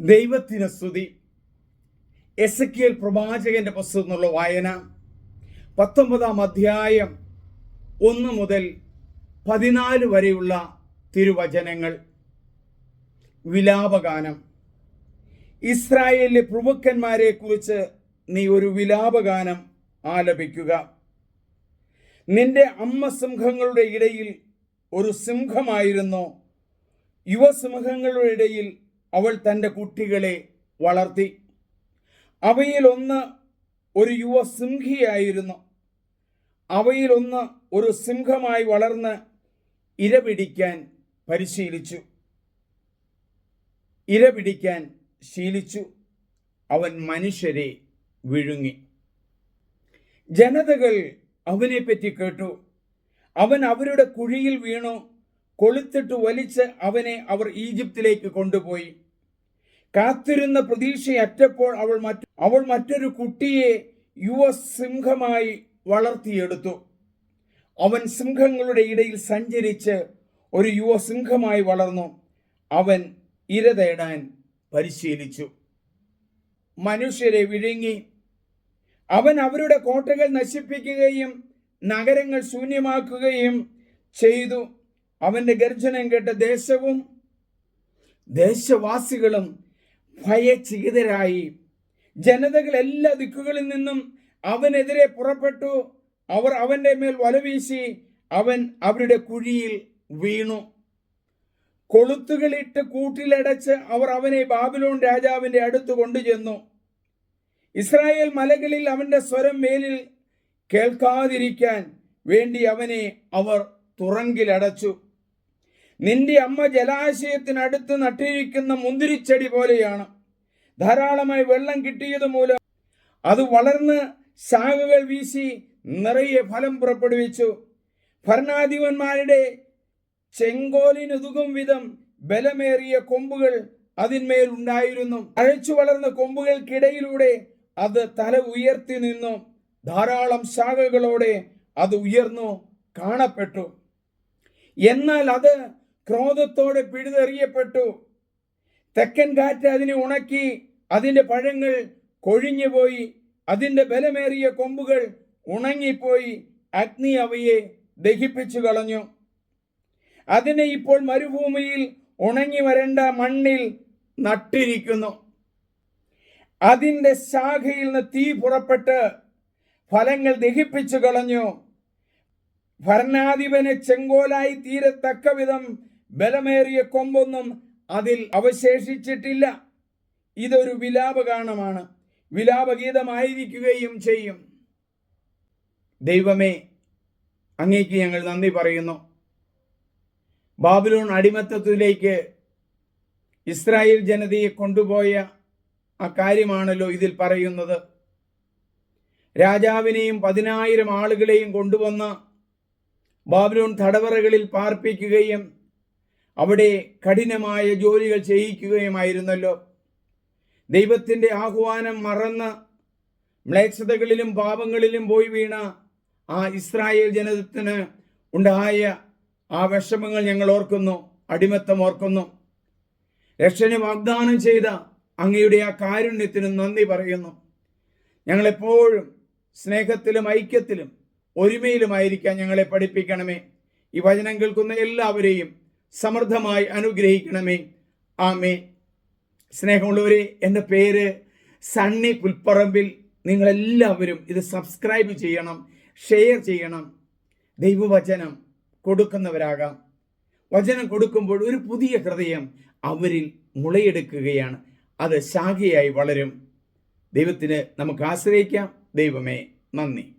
ദൈവത്തിന് സ്തുതി. S K L പ്രവാചകന്റെ പുസ്തകം എന്നുള്ള വായന പത്തൊമ്പതാം അധ്യായം ഒന്ന് മുതൽ പതിനാല് വരെയുള്ള തിരുവചനങ്ങൾ. വിലാപഗാനം. ഇസ്രായേലിലെ പ്രഭുക്കന്മാരെ കുറിച്ച് നീ ഒരു വിലാപഗാനം ആലപിക്കുക. നിന്റെ അമ്മ സിംഹങ്ങളുടെ ഇടയിൽ ഒരു സിംഹമായിരുന്നു. യുവസിംഹങ്ങളുടെ ഇടയിൽ അവൾ തന്റെ കുട്ടികളെ വളർത്തി. അവയിലൊന്ന് ഒരു യുവ സിംഹിയായിരുന്നു. അവയിലൊന്ന് ഒരു സിംഹമായി വളർന്ന് ഇരപിടിക്കാൻ പരിശീലിച്ചു. ഇരപിടിക്കാൻ ശീലിച്ചു. അവൻ മനുഷ്യരെ വിഴുങ്ങി. ജനതകൾ അവനെപ്പറ്റി കേട്ടു. അവൻ അവരുടെ കുഴിയിൽ വീണു. കൊളുത്തിട്ട് വലിച്ച് അവനെ അവർ ഈജിപ്തിലേക്ക് കൊണ്ടുപോയി. കാത്തിരുന്ന പ്രതീക്ഷയറ്റപ്പോൾ അവൾ മറ്റ് അവൾ മറ്റൊരു കുട്ടിയെ യുവസിംഹമായി വളർത്തിയെടുത്തു. അവൻ സിംഹങ്ങളുടെ ഇടയിൽ സഞ്ചരിച്ച് ഒരു യുവസിംഹമായി വളർന്നു. അവൻ ഇര തേടാൻ പരിശീലിച്ചു. മനുഷ്യരെ വിഴുങ്ങി. അവൻ അവരുടെ കോട്ടകൾ നശിപ്പിക്കുകയും നഗരങ്ങൾ ശൂന്യമാക്കുകയും ചെയ്തു. അവന്റെ ഗർജനം കേട്ട ദേശവും ദേശവാസികളും ഭയചികിതരായി. ജനതകൾ എല്ലാ ദിക്കുകളിൽ നിന്നും അവനെതിരെ പുറപ്പെട്ടു. അവർ അവന്റെ മേൽ വലവീശി അവൻ അവരുടെ കുഴിയിൽ വീണു. കൊളുത്തുകളിട്ട് കൂട്ടിലടച്ച് അവർ അവനെ ബാബിലോൺ രാജാവിന്റെ അടുത്ത് കൊണ്ടുചെന്നു. ഇസ്രായേൽ മലകളിൽ അവന്റെ സ്വരം മേലിൽ കേൾക്കാതിരിക്കാൻ വേണ്ടി അവനെ അവർ തുറങ്കിലടച്ചു. നിന്റെ അമ്മ ജലാശയത്തിനടുത്ത് നട്ടിരിക്കുന്ന മുന്തിരിച്ചെടി പോലെയാണ്. ധാരാളമായി വെള്ളം കിട്ടിയത് മൂലം അത് വളർന്ന് ശാഖകൾ വീശി നിറയെ ഫലം പുറപ്പെടുവിച്ചു. ഭരണാധിപന്മാരുടെ ചെങ്കോലിനുതുകും വിധം ബലമേറിയ കൊമ്പുകൾ അതിന്മേൽ ഉണ്ടായിരുന്നു. അഴച്ചു വളർന്ന കൊമ്പുകൾക്കിടയിലൂടെ അത് തല ഉയർത്തി നിന്നു. ധാരാളം ശാഖകളോടെ അത് ഉയർന്നു കാണപ്പെട്ടു. എന്നാൽ അത് ക്രോധത്തോടെ പിഴുതെറിയപ്പെട്ടു. തെക്കൻ കാറ്റ് അതിനെ ഉണക്കി അതിന്റെ പഴങ്ങൾ കൊഴിഞ്ഞുപോയി അതിന്റെ ബലമേറിയ കൊമ്പുകൾ ഉണങ്ങിപ്പോയി അഗ്നി അവയെ ദഹിപ്പിച്ചു കളഞ്ഞു. അതിനെ ഇപ്പോൾ മരുഭൂമിയിൽ ഉണങ്ങി വരേണ്ട മണ്ണിൽ നട്ടിരിക്കുന്നു. അതിന്റെ ശാഖയിൽ നിന്ന് തീ പുറപ്പെട്ട് ഫലങ്ങൾ ദഹിപ്പിച്ചു കളഞ്ഞു. ഭരണാധിപന് ചെങ്കോലായി തീരത്തക്ക വിധം ബലമേറിയ കൊമ്പൊന്നും അതിൽ അവശേഷിച്ചിട്ടില്ല. ഇതൊരു വിലാപഗാനമാണ്. വിലാപഗീതമായിരിക്കുകയും ചെയ്യും. ദൈവമേ അങ്ങേക്ക് ഞങ്ങൾ നന്ദി പറയുന്നു. ബാബിലോൺ അടിമത്തത്തിലേക്ക് ഇസ്രായേൽ ജനതയെ കൊണ്ടുപോയ ആ കാര്യമാണല്ലോ ഇതിൽ പറയുന്നത്. രാജാവിനെയും പതിനായിരം ആളുകളെയും കൊണ്ടുവന്ന് ബാബിലോൺ തടവറകളിൽ പാർപ്പിക്കുകയും അവിടെ കഠിനമായ ജോലികൾ ചെയ്യിക്കുകയുമായിരുന്നല്ലോ. ദൈവത്തിന്റെ ആഹ്വാനം മറന്ന് മ്ലേച്ഛതകളിലും പാപങ്ങളിലും പോയി വീണ ആ ഇസ്രായേൽ ജനതത്തിന് ഉണ്ടായ ആ വിഷമങ്ങൾ ഞങ്ങൾ ഓർക്കുന്നു അടിമത്തം ഓർക്കുന്നു. രക്ഷന് വാഗ്ദാനം ചെയ്ത അങ്ങയുടെ ആ കാരുണ്യത്തിനും നന്ദി പറയുന്നു. ഞങ്ങളെപ്പോഴും സ്നേഹത്തിലും ഐക്യത്തിലും ഒരുമയിലുമായിരിക്കാൻ ഞങ്ങളെ പഠിപ്പിക്കണമേ. ഈ വചനം കേൾക്കുന്ന എല്ലാവരെയും സമൃദ്ധമായി അനുഗ്രഹിക്കണമേ. ആമേ സ്നേഹമുള്ളവരെ എന്റെ പേര് സണ്ണി പുൽപ്പറമ്പിൽ. നിങ്ങളെല്ലാവരും ഇത് സബ്സ്ക്രൈബ് ചെയ്യണം ഷെയർ ചെയ്യണം. ദൈവവചനം കൊടുക്കുന്നവരാകാം. വചനം കൊടുക്കുമ്പോൾ ഒരു പുതിയ ഹൃദയം അവരിൽ മുളയെടുക്കുകയാണ്. അത് ശാഖയായി വളരും. ദൈവത്തിന് നമുക്ക് ആശ്രയിക്കാം. ദൈവമേ നന്ദി.